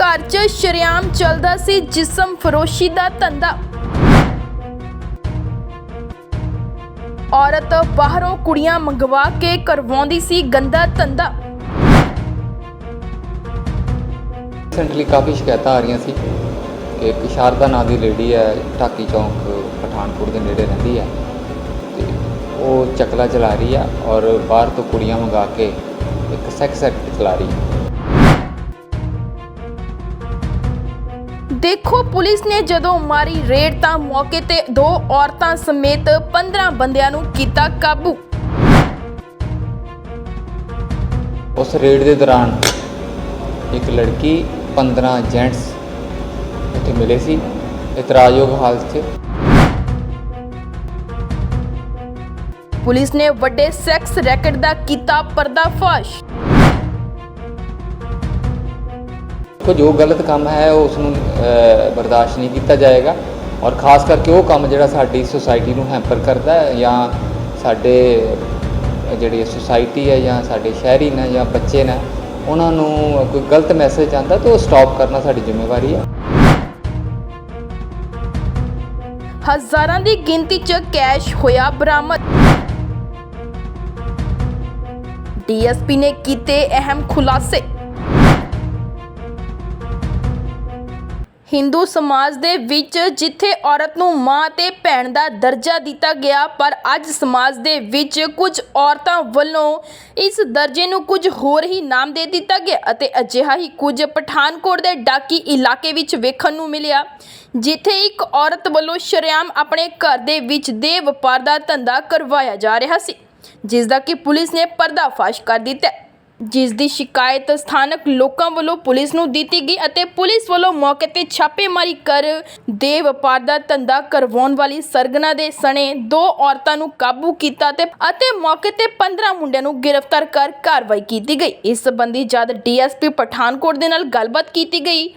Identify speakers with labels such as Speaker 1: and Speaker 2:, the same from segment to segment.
Speaker 1: ਘਰ 'ਚ ਸ਼ਰੇਆਮ ਚੱਲਦਾ ਸੀ ਜਿਸਮ ਫਰੋਸ਼ੀ ਦਾ ਧੰਦਾ। ਔਰਤ ਬਾਹਰੋਂ ਕੁੜੀਆਂ ਮੰਗਵਾ ਕੇ ਕਰਵਾਉਂਦੀ ਸੀ ਗੰਦਾ ਧੰਦਾ।
Speaker 2: ਰੀਸੈਂਟਲੀ ਕਾਫੀ ਸ਼ਿਕਾਇਤਾਂ ਆ ਰਹੀਆਂ ਸੀ ਕਿ ਇੱਕ ਸ਼ਾਰਦਾ ਨਾਂ ਦੀ ਲੇਡੀ ਹੈ, ਢਾਕੀ ਚੌਂਕ, ਪਠਾਨਕੋਟ ਦੇ ਨੇੜੇ ਰਹਿੰਦੀ ਹੈ। ਤੇ ਉਹ ਚਕਲਾ ਚਲਾ ਰਹੀ ਆ ਔਰ ਬਾਹਰ ਤੋਂ ਕੁੜੀਆਂ ਮੰਗਾ ਕੇ ਇੱਕ ਸੈਕਸ ਐਕਟ ਚਲਾ ਰਹੀ ਹੈ।
Speaker 1: ਦੇਖੋ ਪੁਲਿਸ ਨੇ ਜਦੋਂ ਮਾਰੀ ਰੇਡ ਤਾਂ ਮੌਕੇ ਤੇ ਦੋ ਔਰਤਾਂ ਸਮੇਤ 15 ਬੰਦਿਆਂ ਨੂੰ ਕੀਤਾ ਕਾਬੂ।
Speaker 2: ਉਸ ਰੇਡ ਦੇ ਦੌਰਾਨ ਇੱਕ ਲੜਕੀ 15 ਜੈਂਟਸ ਉੱਥੇ ਮਿਲੇ ਸੀ। ਇਤਰਾਜ਼ਯੋਗ ਹਾਲਤ 'ਚ।
Speaker 1: ਪੁਲਿਸ ਨੇ ਵੱਡੇ ਸੈਕਸ ਰੈਕਟ ਦਾ ਕੀਤਾ ਪਰਦਾਫਾਸ਼।
Speaker 2: ਦੇਖੋ, ਜੋ ਗਲਤ ਕੰਮ ਹੈ ਉਸ ਨੂੰ ਬਰਦਾਸ਼ਤ ਨਹੀਂ ਕੀਤਾ ਜਾਏਗਾ। ਔਰ ਖਾਸ ਕਰਕੇ ਉਹ ਕੰਮ ਜਿਹੜਾ ਸਾਡੀ ਸੁਸਾਇਟੀ ਨੂੰ ਹੈਂਪਰ ਕਰਦਾ ਹੈ, ਜਾਂ ਸਾਡੇ ਜਿਹੜੀ ਸੁਸਾਇਟੀ ਹੈ, ਜਾਂ ਸਾਡੇ ਸ਼ਹਿਰੀ ਨੇ, ਜਾਂ ਬੱਚੇ ਨੇ, ਉਹਨਾਂ ਨੂੰ ਕੋਈ ਗਲਤ ਮੈਸੇਜ ਆਉਂਦਾ, ਤਾਂ ਉਹ ਸਟਾਪ ਕਰਨਾ ਸਾਡੀ ਜ਼ਿੰਮੇਵਾਰੀ ਹੈ।
Speaker 1: ਹਜ਼ਾਰਾਂ ਦੀ ਗਿਣਤੀ 'ਚ ਕੈਸ਼ ਹੋਇਆ ਬਰਾਮਦ। ਡੀਐਸਪੀ ਨੇ ਕੀਤੇ ਅਹਿਮ ਖੁਲਾਸੇ। ਹਿੰਦੂ ਸਮਾਜ ਦੇ ਵਿੱਚ ਜਿੱਥੇ ਔਰਤ ਨੂੰ ਮਾਂ ਤੇ ਭੈਣ ਦਾ ਦਰਜਾ ਦਿੱਤਾ ਗਿਆ, ਪਰ ਅੱਜ ਸਮਾਜ ਦੇ ਵਿੱਚ ਕੁਝ ਔਰਤਾਂ ਵੱਲੋਂ ਇਸ ਦਰਜੇ ਨੂੰ ਕੁਝ ਹੋਰ ਹੀ ਨਾਮ ਦੇ ਦਿੱਤਾ ਗਿਆ ਅਤੇ ਅਜਿਹਾ ਹੀ ਕੁਝ ਪਠਾਨਕੋਟ ਦੇ ਡਾਕੀ ਇਲਾਕੇ ਵਿੱਚ ਵੇਖਣ ਨੂੰ ਮਿਲਿਆ, ਜਿੱਥੇ ਇੱਕ ਔਰਤ ਵੱਲੋਂ ਸ਼ਰੇਆਮ ਆਪਣੇ ਘਰ ਦੇ ਵਿੱਚ ਦੇ ਵਪਾਰ ਦਾ ਧੰਦਾ ਕਰਵਾਇਆ ਜਾ ਰਿਹਾ ਸੀ ਜਿਸ ਦਾ ਕਿ ਪੁਲਿਸ ਨੇ ਪਰਦਾਫਾਸ਼ ਕਰ ਦਿੱਤਾ ਜਿਸ ਦੀ ਸ਼ਿਕਾਇਤ ਸਥਾਨਕ ਲੋਕਾਂ ਵੱਲੋਂ ਪੁਲਿਸ ਨੂੰ ਦਿੱਤੀ ਗਈ ਅਤੇ ਪੁਲਿਸ ਵੱਲੋਂ ਮੌਕੇ ਤੇ ਛਾਪੇਮਾਰੀ ਕਰ ਦੇ ਵਪਾਰ ਦਾ ਧੰਦਾ ਕਰਵਾਉਣ ਵਾਲੀ ਸਰਗਨਾ ਦੇ ਸਣੇ ਦੋ ਔਰਤਾਂ ਨੂੰ ਕਾਬੂ ਕੀਤਾ ਤੇ ਅਤੇ ਮੌਕੇ ਤੇ 15 ਮੁੰਡਿਆਂ ਨੂੰ ਗ੍ਰਿਫਤਾਰ ਕਰ ਕਾਰਵਾਈ ਕੀਤੀ ਗਈ। ਇਸ ਸੰਬੰਧੀ ਜਦ ਡੀਐਸਪੀ ਪਠਾਨਕੋਟ ਦੇ ਨਾਲ ਗੱਲਬਾਤ ਕੀਤੀ ਗਈ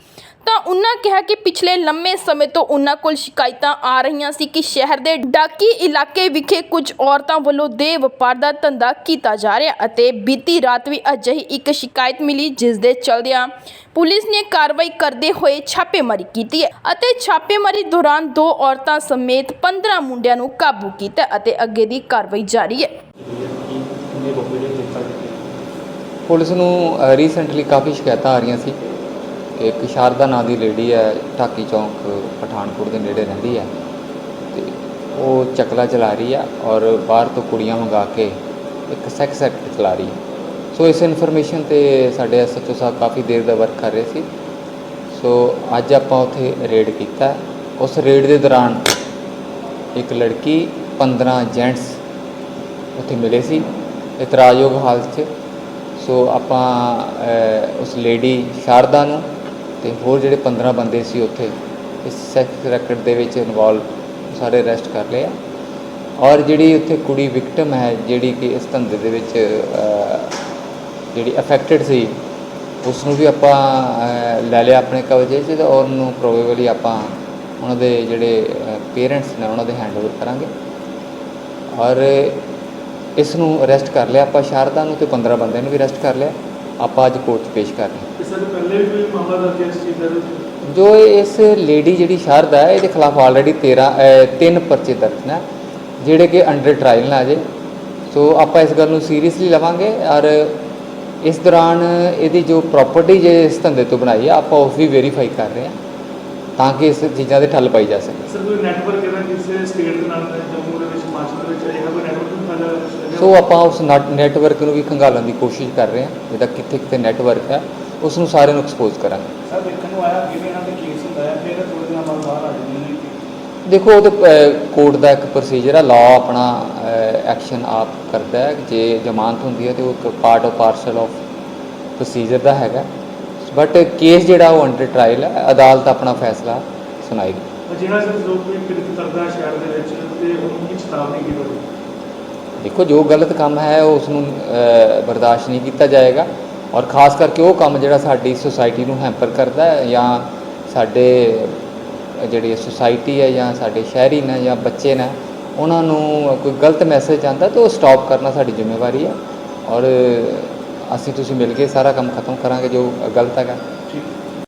Speaker 1: ਤਾਂ ਉਹਨਾਂ ਕਿਹਾ ਕਿ ਪਿਛਲੇ ਲੰਮੇ ਸਮੇਂ ਤੋਂ ਉਹਨਾਂ ਕੋਲ ਸ਼ਿਕਾਇਤਾਂ ਆ ਰਹੀਆਂ ਸੀ ਕਿ ਸ਼ਹਿਰ ਦੇ ਡਾਕੀ ਇਲਾਕੇ ਵਿਖੇ ਕੁਝ ਔਰਤਾਂ ਵੱਲੋਂ ਦੇ ਵਪਾਰ ਦਾ ਧੰਦਾ ਕੀਤਾ ਜਾ ਰਿਹਾ ਅਤੇ ਬੀਤੀ ਰਾਤ ਵੀ ਅਜਿਹੀ ਇੱਕ ਸ਼ਿਕਾਇਤ ਮਿਲੀ ਜਿਸ ਦੇ ਚਲਦਿਆਂ ਪੁਲਿਸ ਨੇ ਕਾਰਵਾਈ ਕਰਦੇ ਹੋਏ ਛਾਪੇਮਾਰੀ ਕੀਤੀ ਹੈ ਅਤੇ ਛਾਪੇਮਾਰੀ ਦੌਰਾਨ ਦੋ ਔਰਤਾਂ ਸਮੇਤ 15 ਮੁੰਡਿਆਂ ਨੂੰ ਕਾਬੂ ਕੀਤਾ ਅਤੇ ਅੱਗੇ ਦੀ ਕਾਰਵਾਈ ਜਾਰੀ ਹੈ।
Speaker 2: ਪੁਲਿਸ ਨੂੰ ਰੀਸੈਂਟਲੀ ਕਾਫੀ ਸ਼ਿਕਾਇਤਾਂ ਆ ਰਹੀਆਂ ਸੀ। ਇੱਕ ਸ਼ਾਰਦਾ ਨਾਂ ਦੀ ਲੇਡੀ ਹੈ, ਢਾਕੀ ਚੌਂਕ, ਪਠਾਨਕੋਟ ਦੇ ਨੇੜੇ ਰਹਿੰਦੀ ਹੈ। ਤੇ ਉਹ ਚਕਲਾ ਚਲਾ ਰਹੀ ਆ ਔਰ ਬਾਹਰ ਤੋਂ ਕੁੜੀਆਂ ਮੰਗਾ ਕੇ ਇੱਕ ਸੈਕਸ ਐਕਟ ਚਲਾ ਰਹੀ ਹੈ। ਸੋ ਇਸ ਇਨਫੋਰਮੇਸ਼ਨ ਤੇ ਸਾਡੇ ਐਸਐਚਓ ਸਾਹਿਬ ਕਾਫੀ ਦੇਰ ਦਾ ਵਰਕ ਕਰ ਰਹੇ ਸੀ। ਸੋ ਅੱਜ ਆਪਾਂ ਉੱਥੇ ਰੇਡ ਕੀਤਾ। ਉਸ ਰੇਡ ਦੇ ਦੌਰਾਨ ਇੱਕ ਲੜਕੀ 15 ਜੈਂਟਸ ਉੱਥੇ ਮਿਲੇ ਸੀ। ਇਤਰਾਜ਼ਯੋਗ ਹਾਲਤ 'ਚ। ਸੋ ਆਪਾਂ ਉਸ ਲੇਡੀ ਸ਼ਾਰਦਾ ਨੂੰ ਤੇ ਹੋਰ ਜਿਹੜੇ 15 ਬੰਦੇ ਸੀ ਉੱਥੇ, ਇਸ ਸੈਕਸ ਰੈਕਟ ਦੇ ਵਿੱਚ ਇਨਵੋਲਵ ਸਾਰੇ ਅਰੈਸਟ ਕਰ ਲਏ ਔਰ ਜਿਹੜੀ ਉੱਥੇ ਕੁੜੀ ਵਿਕਟਮ ਹੈ, ਜਿਹੜੀ ਕਿ ਇਸ ਧੰਦੇ ਦੇ ਵਿੱਚ ਜਿਹੜੀ ਅਫੈਕਟਡ ਸੀ ਉਸ ਨੂੰ ਵੀ ਆਪਾਂ ਲੈ ਲਿਆ ਆਪਣੇ ਕਬਜ਼ੇ 'ਚ ਤੇ ਔਰ ਉਹਨੂੰ ਪ੍ਰੋਬੇਬਲੀ ਆਪਾਂ ਉਹਨਾਂ ਦੇ ਜਿਹੜੇ ਪੇਰੈਂਟਸ ਨੇ ਉਹਨਾਂ ਦੇ ਹੈਂਡਓਵਰ ਕਰਾਂਗੇ। ਔਰ ਇਸ ਨੂੰ ਅਰੈਸਟ ਕਰ ਲਿਆ ਆਪਾਂ, ਸ਼ਾਰਦਾ ਨੂੰ ਤੇ 15 ਬੰਦਿਆਂ ਨੂੰ ਵੀ ਅਰੈਸਟ ਕਰ ਲਿਆ। ਆਪਾਂ ਅੱਜ ਕੋਰਟ 'ਚ ਪੇਸ਼ ਕਰ ਰਹੇ
Speaker 3: ਤੋਂ ਪਹਿਲੇ ਵੀ ਕੋਈ ਮਾਮਲਾ ਦਰਜ ਹੈ ਇਸ ਚੀਜ਼ ਦਾ?
Speaker 2: ਜੋ ਇਸ ਲੇਡੀ ਜਿਹੜੀ ਸ਼ਾਰਦਾ ਹੈ ਇਹਦੇ ਖਿਲਾਫ ਆਲਰੇਡੀ 13 ਅ, ਤਿੰਨ ਪਰਚੇ ਦਰਜ ਨੇ ਜਿਹੜੇ ਕਿ ਅੰਡਰ ਟ੍ਰਾਇਲ ਨੇ ਅਜੇ। ਸੋ ਆਪਾਂ ਇਸ ਗੱਲ ਨੂੰ ਸੀਰੀਅਸਲੀ ਲਵਾਂਗੇ ਔਰ ਇਸ ਦੌਰਾਨ ਇਹਦੀ ਜੋ ਪ੍ਰਾਪਰਟੀ ਜੇ ਇਸ ਧੰਦੇ ਤੋਂ ਬਣਾਈ ਆ ਆਪਾਂ ਉਸ ਵੀ ਵੈਰੀਫਾਈ ਕਰ ਰਹੇ ਹਾਂ ਤਾਂ ਕਿ ਇਸ ਚੀਜ਼ਾਂ ਦੇ ਠੱਲ ਪਾਈ ਜਾ ਸਕੇ।
Speaker 3: ਸਰ ਕੋਈ ਨੈਟਵਰਕ ਇਹਦਾ ਕਿਸੇ ਸਟੇਟ ਦੇ ਨਾਲ ਜੰਮੂ ਦੇ ਵਿੱਚ ਹਿਮਾਚਲ ਦੇ ਵਿੱਚ ਇਹਦਾ ਕੋਈ ਨੈਟਵਰਕ
Speaker 2: ਸੋ ਆਪਾਂ ਉਸ ਨੈਟਵਰਕ ਨੂੰ ਵੀ ਖੰਗਾਲਣ ਦੀ ਕੋਸ਼ਿਸ਼ ਕਰ ਰਹੇ ਹਾਂ ਜਿਹਦਾ ਕਿੱਥੇ ਕਿੱਥੇ ਨੈਟਵਰਕ ਹੈ। ਉਸ ਨੂੰ ਸਾਰਿਆਂ ਨੂੰ ਐਕਸਪੋਜ਼ ਕਰਾਂਗੇ।
Speaker 3: ਸਰ ਦੇਖਣ ਨੂੰ ਆਇਆ ਕਿ ਇਹਨਾਂ ਦੇ ਕੇਸ ਹੁੰਦਾ ਹੈ ਫਿਰ ਥੋੜੇ ਦਿਨਾਂ ਬਾਅਦ ਬਾਹਰ ਆ ਜਾਂਦੇ ਨੇ
Speaker 2: ਦੇਖੋ ਉਹਦੇ ਕੋਰਟ ਦਾ ਇੱਕ ਪ੍ਰੋਸੀਜਰ ਹੈ ਲਾਅ ਆਪਣਾ ਐਕਸ਼ਨ ਆਪ ਕਰਦਾ ਹੈ ਜੇ ਜ਼ਮਾਨਤ ਹੁੰਦੀ ਹੈ ਤੇ ਉਹ part of parcel of procedure ਦਾ ਹੈਗਾ। ਬਟ ਕੇਸ ਜਿਹੜਾ ਉਹ ਅੰਡਰ ਟ੍ਰਾਇਲ ਹੈ ਅਦਾਲਤ ਆਪਣਾ ਫੈਸਲਾ ਸੁਣਾਏਗੀ।
Speaker 3: ਤਾਂ ਜਿਹੜਾ ਸਰ ਜੋ ਕੋਈ ਕਿਰਤ ਕਰਦਾ ਹੈ ਸ਼ਹਿਰ ਦੇ ਵਿੱਚ ਤੇ ਉਹਨੂੰ ਕੀ ਚੇਤਾਵਨੀ ਕੀ ਹੋਵੇ
Speaker 2: ਦੇਖੋ ਜੋ ਗਲਤ ਕੰਮ ਹੈ ਉਸ ਨੂੰ ਬਰਦਾਸ਼ਤ ਨਹੀਂ ਕੀਤਾ ਜਾਏਗਾ। ਔਰ ਖਾਸ ਕਰਕੇ ਉਹ ਕੰਮ ਜਿਹੜਾ ਸਾਡੀ ਸੁਸਾਇਟੀ ਨੂੰ ਹੈਂਪਰ ਕਰਦਾ ਹੈ ਜਾਂ ਸਾਡੇ ਜਿਹੜੀ ਸੁਸਾਇਟੀ ਹੈ ਜਾਂ ਸਾਡੇ ਸ਼ਹਿਰੀ ਨੇ ਜਾਂ ਬੱਚੇ ਨੇ, ਉਹਨਾਂ ਨੂੰ ਕੋਈ ਗਲਤ ਮੈਸੇਜ ਆਉਂਦਾ ਤਾਂ ਉਹ ਸਟਾਪ ਕਰਨਾ ਸਾਡੀ ਜ਼ਿੰਮੇਵਾਰੀ ਹੈ। ਔਰ ਅਸੀਂ ਤੁਸੀਂ ਮਿਲ ਕੇ ਸਾਰਾ ਕੰਮ ਖਤਮ ਕਰਾਂਗੇ ਜੋ ਗਲਤ ਹੈਗਾ।
Speaker 3: ਠੀਕ।